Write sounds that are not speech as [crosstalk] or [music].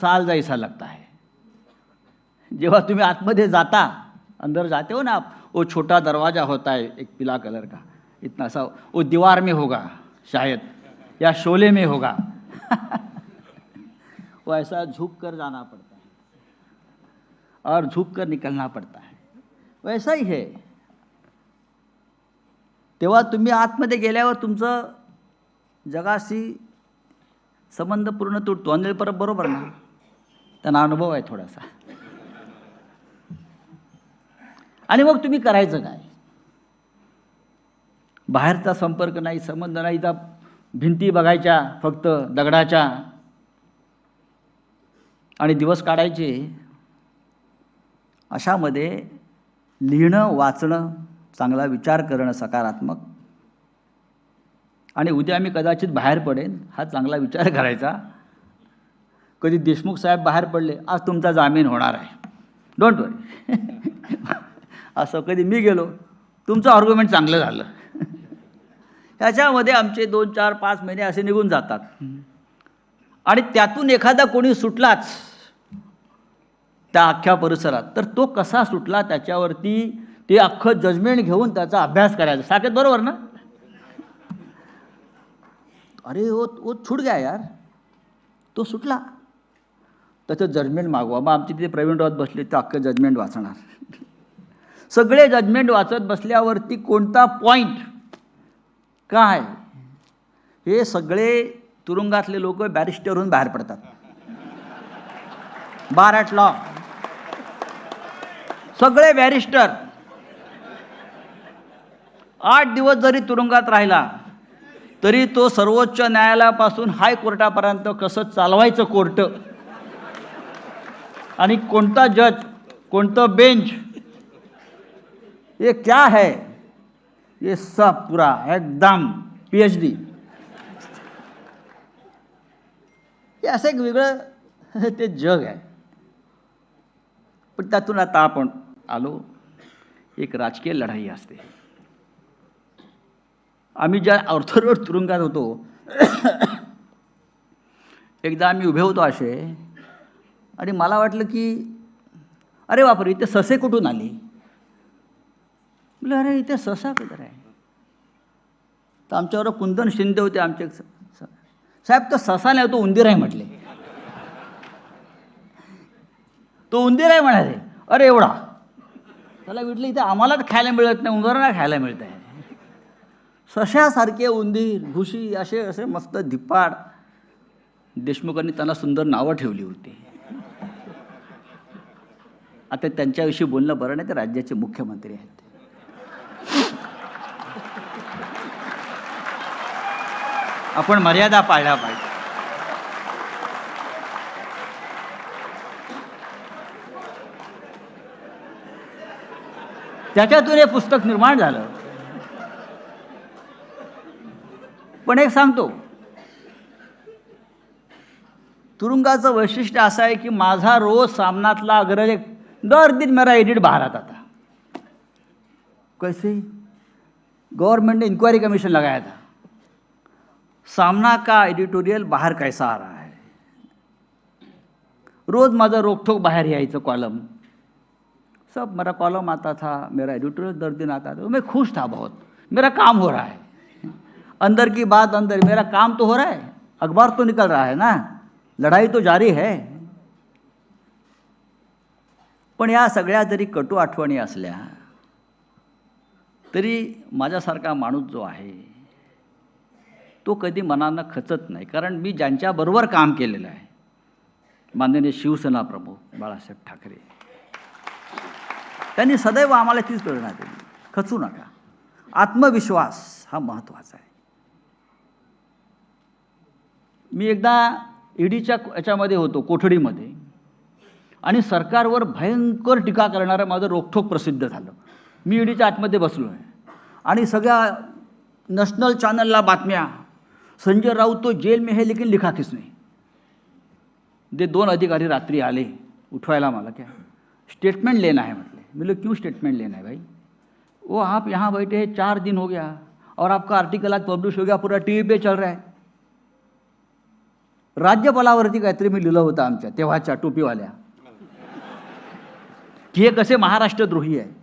साल जैसा लगता है। जेव्हा तुम्ही आतमध्ये जाता, अंदर जाते हो ना आप, वो छोटा दरवाज़ा होता है, एक पीला कलर का, इतना सा, वो दीवार में होगा शायद, या शोले में होगा। [laughs] वो ऐसा झुक कर जाना पड़ता है, और झुक कर निकलना पड़ता है। वैसा ही है। तेव्हा तुम्ही आतमध्ये गेल्यावर तुमचं जगाशी संबंध पूर्ण तुटतो परत बरोबर ना? त्यांना अनुभव आहे थोडासा. आणि मग तुम्ही करायचं काय? बाहेरचा संपर्क नाही संबंध नाही त्या भिंती बघायच्या फक्त दगडाच्या. आणि दिवस काढायचे. अशामध्ये लिहिणं वाचणं चांगला विचार करणं सकारात्मक. आणि उद्या मी कदाचित बाहेर पडेन हा चांगला विचार करायचा. कधी देशमुख साहेब बाहेर पडले आज तुमचा जामीन होणार आहे. डोंट वरी [laughs] असं कधी मी गेलो तुमचं आर्ग्युमेंट चांगलं झालं. [laughs] ह्याच्यामध्ये आमचे दोन चार पाच महिने असे निघून जातात. आणि त्यातून एखादा कोणी सुटलाच त्या अख्ख्या परिसरात तर तो कसा सुटला त्याच्यावरती ते अख्खं जजमेंट घेऊन त्याचा अभ्यास करायचा. साकेत बरोबर ना? अरे ओ ओ छूट गया यार. तो सुटला. त्याचं जजमेंट मागवा. मग आमचे तिथे प्रवीण रावत बसले तर अख्खं जजमेंट वाचणार. सगळे जजमेंट वाचत बसल्यावरती कोणता पॉईंट काय? हे सगळे तुरुंगातले लोक बॅरिस्टरहून बाहेर पडतात. बार ॲट लॉ सगळे बॅरिस्टर आठ दिवस जरी तुरुंगात राहिला तरी तो सर्वोच्च न्यायालयापासून हायकोर्टापर्यंत कसं चालवायचं कोर्ट आणि कोणता जज कोणतं बेंच ये क्या है? ये सब पूरा एकदम पी एच डी हे असं एक वेगळं [laughs] ते जग आहे. पण त्यातून आता आपण आलो एक राजकीय लढाई असते. आम्ही ज्या ऑर्थोरोड तुरुंगात होतो [coughs] एकदा आम्ही उभे होतो असे आणि मला वाटलं की अरे बापरे इथे ससे कुठून आली? म्हटलं अरे इथे ससा कुठं आहे? तर आमच्यावर कुंदन शिंदे होते आमचे. साहेब तो ससा नाही तो उंदीर आहे म्हटले. तो उंदीर आहे म्हणाले. अरे एवढा. त्याला म्हटलं इथे आम्हालाच खायला मिळत नाही उंदरांना खायला मिळत आहे. सशासारखे उंदीर भुशी असे असे मस्त धिप्पाड. देशमुखांनी त्यांना सुंदर नावं ठेवली होती. आता त्यांच्याविषयी बोलणं बरं नाही ते राज्याचे मुख्यमंत्री आहेत. आपण मर्यादा पाळल्या पाहिजे. त्याच्यातून हे पुस्तक निर्माण झालं. पण एक सांगतो. तुरुंगाचं वैशिष्ट्य असं आहे की माझा रोज सामनातला अग्रज एक दर दिन मेरा एडिट बाहर आता था। कैसे? गवर्नमेंट ने इंक्वायरी कमीशन लगाया था। सामना का एडिटोरियल बाहर कैसा आ रहा है? रोज माझं रोकठोक बाहेर यायचं कॉलम सब मेरा कॉलम आता था, मेरा एडिटोरियल दर दिन आता था। मैं खुश था बहुत। मेरा काम हो रहा है। अंदर की बात अंदर। मेरा काम तो हो रहा है। अखबार तो निकल रहा है ना। लड़ाई तो जारी है। पण या सगळ्या जरी कटू आठवणी असल्या तरी माझ्यासारखा माणूस जो आहे तो कधी मनानं खचत नाही. कारण मी ज्यांच्याबरोबर काम केलेलं आहे माननीय शिवसेना प्रमुख बाळासाहेब ठाकरे. त्यांनी सदैव आम्हाला तीच प्रेरणा दिली. खचू नका. आत्मविश्वास हा महत्त्वाचा आहे. मी एकदा ईडीच्या याच्यामध्ये होतो कोठडीमध्ये. आणि सरकारवर भयंकर टीका करणारं माझं रोखठोक प्रसिद्ध झालं. मी ईडीच्या आतमध्ये बसलो आहे आणि सगळ्या नॅशनल चॅनलला बातम्या. संजय राऊत तो जेल में है लेकिन लिखा किसने? ते दोन अधिकारी रात्री आले उठवायला मला क्या? स्टेटमेंट लेना है म्हटले. मैं बोले क्यों स्टेटमेंट लेना है भाई? वो आप यहाँ बैठे हैं चार दिन हो गया और आपका आर्टिकल आज पब्लिश हो गया पूरा टीवी पे चल रहा है. राज्यपालावरती काहीतरी मी लिहिलं होतं आमच्या तेव्हाच्या टोपीवाल्या. की हे कसे महाराष्ट्रद्रोही आहे?